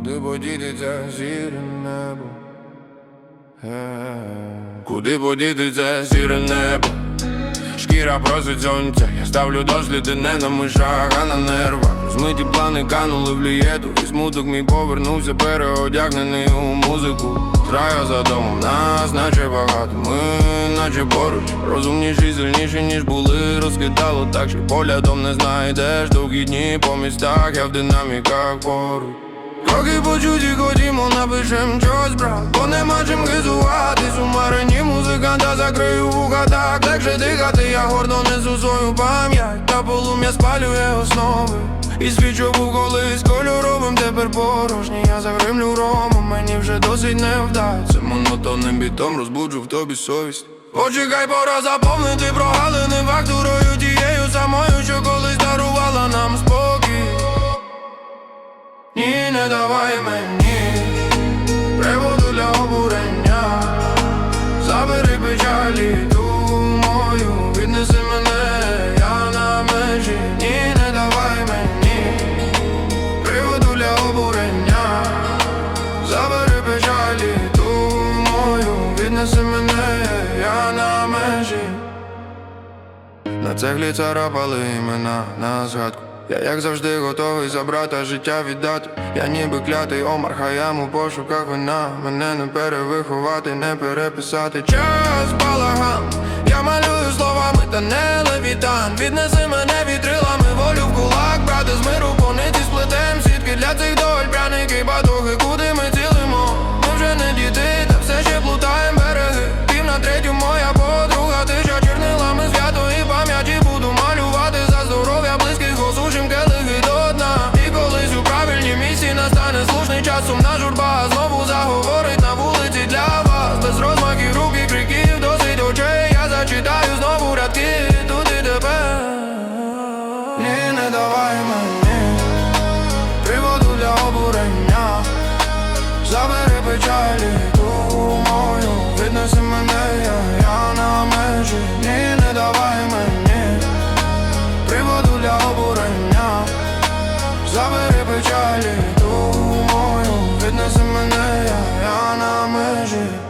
Куди подітиться сіре небо? Е, Куди подітиться сіре небо? Шкіра просить сонця, я ставлю досліди не на мишах, а на нервах. Змиті плани канули в лієту І смуток мій повернувся переодягнений у музику. Граю за домом, нас наче багато, ми наче поруч Розумніші, сильніші, ніж були, розкидало так, що поглядом не знайдеш. Довгі дні по містах, я в динаміках поруч Трохи почуті, ходімо, напишем щось, брат. Бо нема чим хизуватись у марині музиканта закрию вуха так. Легше дихати, я гордо несу свою пам'ять. Та полум'я спалює основи. І свічу був колись кольоровим, тепер порожній. Я загримлю ромом, мені вже досить не вдасться Монотонним бітом розбуджу в тобі совість. Почекай, пора заповнити прогалини фактурою тією самою, давай мені. Приводу для обурення. Забери печалі думаю, віднеси мене, я на межі. Ні, не давай мені. Приводу для обурення. Забери печалі думаю, віднеси мене, я на межі. На цеглі царапали імена на згадку Я як завжди готовий забрати, життя віддати. Я ніби клятий Омар Хаям у пошуках вина. Мене не перевиховати, не переписати. Час балаган. Я малюю словами та не левітан Віднеси Забери печалі ту мою. Віднеси мене, я, я на межі. Ні, не давай мені Приводу для обурення. Забери печалі ту мою. Віднеси мене, я, я на межі.